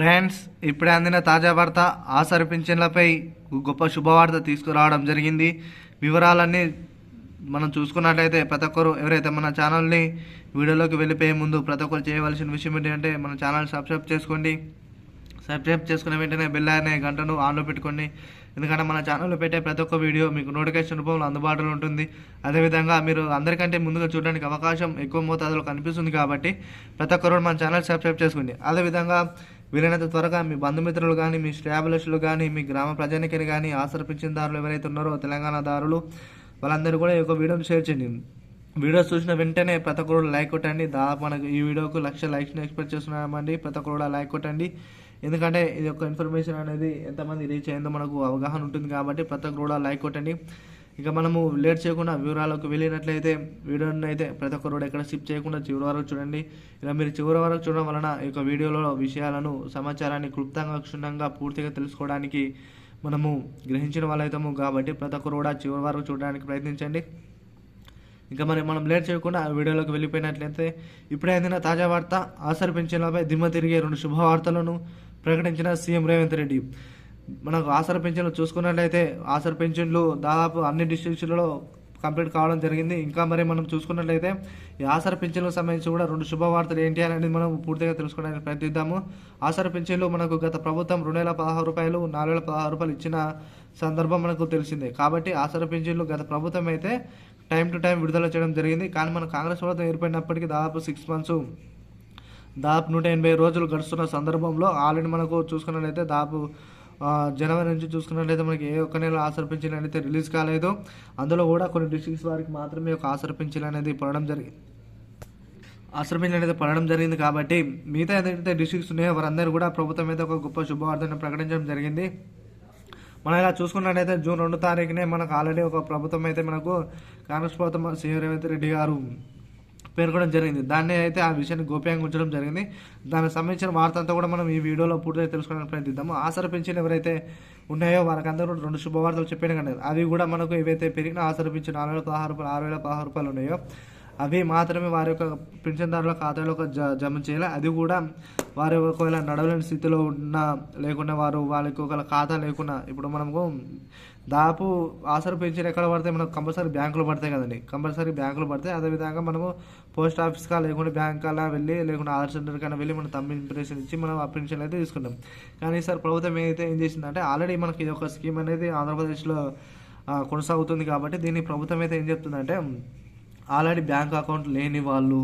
Friends ఇప్పుడే అందిన తాజా వార్త ఆసరి పింఛన్లపై గొప్ప శుభవార్త తీసుకురావడం జరిగింది. వివరాలన్నీ మనం చూసుకున్నట్లయితే ప్రతి ఒక్కరు ఎవరైతే మన ఛానల్ని వీడియోలోకి వెళ్ళిపోయే ముందు ప్రతి ఒక్కరు చేయవలసిన విషయం ఏంటంటే మన ఛానల్ సబ్స్క్రైబ్ చేసుకోండి. సబ్స్క్రైబ్ చేసుకున్న వెంటనే బెల్ అనే గంటను ఆన్లో పెట్టుకోండి. ఎందుకంటే మన ఛానల్లో పెట్టే ప్రతి ఒక్క వీడియో మీకు నోటిఫికేషన్ రూపంలో అందుబాటులో ఉంటుంది. అదేవిధంగా మీరు అందరికంటే ముందుగా చూడడానికి అవకాశం ఎక్కువ మోతాదులో కనిపిస్తుంది కాబట్టి ప్రతి ఒక్కరు మన ఛానల్ సబ్స్క్రైబ్ చేసుకోండి. అదేవిధంగా వీలైనంత త్వరగా మీ బంధుమిత్రులు కానీ మీ స్టాబ్లిష్లు కానీ మీ గ్రామ ప్రజానికని కానీ ఆసర దారులు ఎవరైతే ఉన్నారో తెలంగాణ దారులు వాళ్ళందరూ కూడా ఈ యొక్క వీడియోని షేర్ చేయండి. వీడియో చూసిన వెంటనే ప్రతి ఒక్కరు లైక్ కొట్టండి. దాదాపు మనకు ఈ వీడియోకు లక్ష లైక్స్ని ఎక్స్పెక్ట్ చేస్తున్నామండి. ప్రతి ఒక్కరు కూడా లైక్ కొట్టండి. ఎందుకంటే ఇది యొక్క ఇన్ఫర్మేషన్ అనేది ఎంతమంది రీచ్ అయిందో మనకు అవగాహన ఉంటుంది కాబట్టి ప్రతి ఒక్కరు కూడా లైక్ కొట్టండి. ఇక మనము లేట్ చేయకుండా వివరాలకు వెళ్ళినట్లయితే వీడియోని అయితే ప్రతి ఒక్కరు ఎక్కడ స్కిప్ చేయకుండా చివరి వరకు చూడండి. ఇలా మీరు చివరి వరకు చూడడం వలన ఈ యొక్క వీడియోలో విషయాలను సమాచారాన్ని క్లుప్తంగా క్షుణ్ణంగా పూర్తిగా తెలుసుకోవడానికి మనము గ్రహించిన వాళ్ళైతాము కాబట్టి ప్రతి ఒక్కరు కూడా చివరి వరకు చూడడానికి ప్రయత్నించండి. ఇంకా మరి మనం లేట్ చేయకుండా ఆ వీడియోలోకి వెళ్ళిపోయినట్లయితే ఇప్పుడే అందిన తాజా వార్త ఆసరి పెన్షన్లపై దిమ్మ తిరిగే రెండు శుభవార్తలను ప్రకటించిన సీఎం రేవంత్ రెడ్డి. మనకు ఆసర పెన్షన్లు చూసుకున్నట్లయితే ఆసర పెన్షన్లు దాదాపు అన్ని డిస్ట్రిక్ట్స్లలో కంప్లీట్ కావడం జరిగింది. ఇంకా మరి మనం చూసుకున్నట్లయితే ఈ ఆసర పెన్షన్లకు సంబంధించి కూడా రెండు శుభవార్తలు ఏంటి అనేది మనం పూర్తిగా తెలుసుకోవడానికి ప్రయత్నిద్దాము. ఆసర పెన్షన్లు మనకు గత ప్రభుత్వం రెండు వేల పదహారు రూపాయలు నాలుగు వేల పదహారు రూపాయలు ఇచ్చిన సందర్భం మనకు తెలిసిందే. కాబట్టి ఆసర పెన్షన్లు గత ప్రభుత్వం అయితే టైం టు టైం విడుదల చేయడం జరిగింది. కానీ మన కాంగ్రెస్ ప్రభుత్వం ఏర్పడినప్పటికీ దాదాపు సిక్స్ మంత్స్ దాదాపు నూట ఎనభై రోజులు గడుస్తున్న సందర్భంలో ఆల్రెడీ మనకు చూసుకున్నట్లయితే దాదాపు జనవరి నుంచి చూసుకున్నట్లయితే మనకి ఏ ఒక్క నెల ఆసర పింఛన్ అయితే రిలీజ్ కాలేదు. అందులో కూడా కొన్ని డిస్ట్రిక్ట్స్ వారికి మాత్రమే ఒక ఆసర పింఛన్ అనేది పడడం జరిగింది ఆసర పింఛన్ అనేది పడడం జరిగింది కాబట్టి మిగతా ఏదైతే డిస్ట్రిక్ట్స్ ఉన్నాయో వారందరూ కూడా ప్రభుత్వం అయితే ఒక గొప్ప శుభవార్తను ప్రకటించడం జరిగింది. మనం ఇలా చూసుకున్నట్లయితే జూన్ రెండు తారీఖునే మనకు ఆల్రెడీ ఒక ప్రభుత్వం అయితే మనకు కాంగ్రెస్ ప్రభుత్వం సీఎం రేవంత్ రెడ్డి గారు పేర్కొనడం జరిగింది. దాన్ని అయితే ఆ విషయాన్ని గోప్యంగా ఉంచడం జరిగింది. దానికి సంబంధించిన వార్త అంతా కూడా మనం ఈ వీడియోలో పూర్తిగా తెలుసుకోవడానికి ప్రయత్నిద్దాము. ఆసర పెంచిన ఎవరైతే ఉన్నాయో వారికందరూ రెండు శుభవార్తలు చెప్పాను కానీ అవి కూడా మనకు ఏవైతే పెరిగిన ఆసర పెంచిన నాలుగు వేల పదహారు రూపాయలు ఆరు వేల పదహారు రూపాయలు ఉన్నాయో అవి మాత్రమే వారి యొక్క పింఛన్దారుల ఖాతాలో జ జమ చేయాలి. అది కూడా వారి ఒకవేళ నడవలేని స్థితిలో ఉన్న లేకుండా వారు వాళ్ళకి ఒకవేళ ఖాతా లేకుండా ఇప్పుడు మనకు దాపు ఆసర పెన్షన్ ఎక్కడ పడితే మనకు కంపల్సరీ బ్యాంకులో పడతాయి కదండి. కంపల్సరీ బ్యాంకులో పడతాయి. అదేవిధంగా మనము పోస్ట్ ఆఫీస్కా లేకుండా బ్యాంక్ అలా వెళ్ళి లేకుండా ఆధార్ సెంటర్ కన్నా వెళ్ళి మనం తమ్మి ఇంప్రెషన్ ఇచ్చి మనం ఆ పెన్షన్ అయితే తీసుకుంటాం కానీ సార్ ప్రభుత్వం ఏదైతే ఏం చేసిందంటే ఆల్రెడీ మనకి ఇది ఒక స్కీమ్ అనేది ఆంధ్రప్రదేశ్లో కొనసాగుతుంది కాబట్టి దీన్ని ప్రభుత్వం అయితే ఏం చెప్తుందంటే ఆల్రెడీ బ్యాంక్ అకౌంట్ లేని వాళ్ళు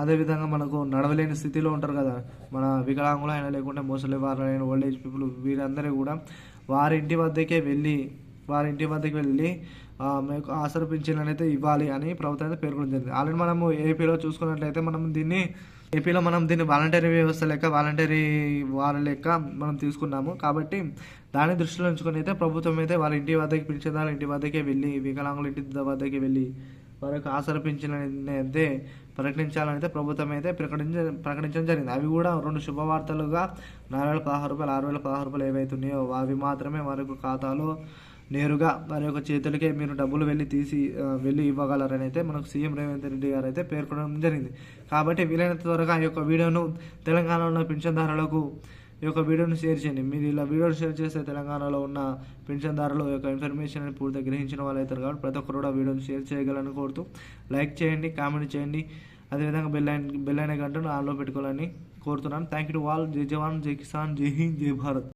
అదేవిధంగా మనకు నడవలేని స్థితిలో ఉంటారు కదా. మన వికలాంగులు అయినా లేకుంటే ముసలి వారు అయిన ఓల్డ్ ఏజ్ పీపుల్ వీరందరూ కూడా వారి ఇంటి వద్దకే వెళ్ళి వారి ఇంటి వద్దకు వెళ్ళి మీకు ఆసర పింఛన్ ఇవ్వాలి అని ప్రభుత్వం అయితే పేర్కొనడం జరిగింది. ఆల్రెడీ మనము ఏపీలో చూసుకున్నట్లయితే మనం దీన్ని ఏపీలో మనం దీన్ని వాలంటరీ వ్యవస్థ లెక్క వాలంటరీ వారి లెక్క మనం తీసుకున్నాము. కాబట్టి దాన్ని దృష్టిలో ఉంచుకొని అయితే ప్రభుత్వం అయితే వాళ్ళ ఇంటి వద్దకి పిలిచేదారు ఇంటి వద్దకే వెళ్ళి వికలాంగుల ఇంటి వద్దకే వెళ్ళి వారి యొక్క ఆసర అయితే ప్రకటించాలని అయితే ప్రభుత్వం అయితే ప్రకటించ ప్రకటించడం జరిగింది. అవి కూడా రెండు శుభవార్తలుగా నాలుగు వేల పదహారు రూపాయలు ఆరు వేల పదహారు రూపాయలు ఏవైతే ఉన్నాయో అవి మాత్రమే వారి యొక్క ఖాతాలో నేరుగా వారి యొక్క చేతులకే మీరు డబ్బులు వెళ్ళి తీసి వెళ్ళి ఇవ్వగలరని అయితే మనకు సీఎం రేవంత్ రెడ్డి గారు అయితే పేర్కొనడం జరిగింది. కాబట్టి వీలైనంత త్వరగా ఈ యొక్క వీడియోను తెలంగాణలో ఉన్న పింఛన్దారులకు ఈ యొక్క వీడియోను షేర్ చేయండి. మీరు ఇలా వీడియోను షేర్ చేస్తే తెలంగాణలో ఉన్న పెన్షన్దారులు యొక్క ఇన్ఫర్మేషన్ అని పూర్తిగా గ్రహించిన వాళ్ళు అవుతారు కాబట్టి ప్రతి ఒక్కరు కూడా వీడియోని షేర్ చేయగలని కోరుతూ లైక్ చేయండి కామెంట్ చేయండి. అదేవిధంగా బెల్ ఐన్ బెల్ అనే గంటను ఆన్లో పెట్టుకోవాలని కోరుతున్నాను. Thank you to all. జై జవాన్ జై కిసాన్ జై హింద్ జై భారత్.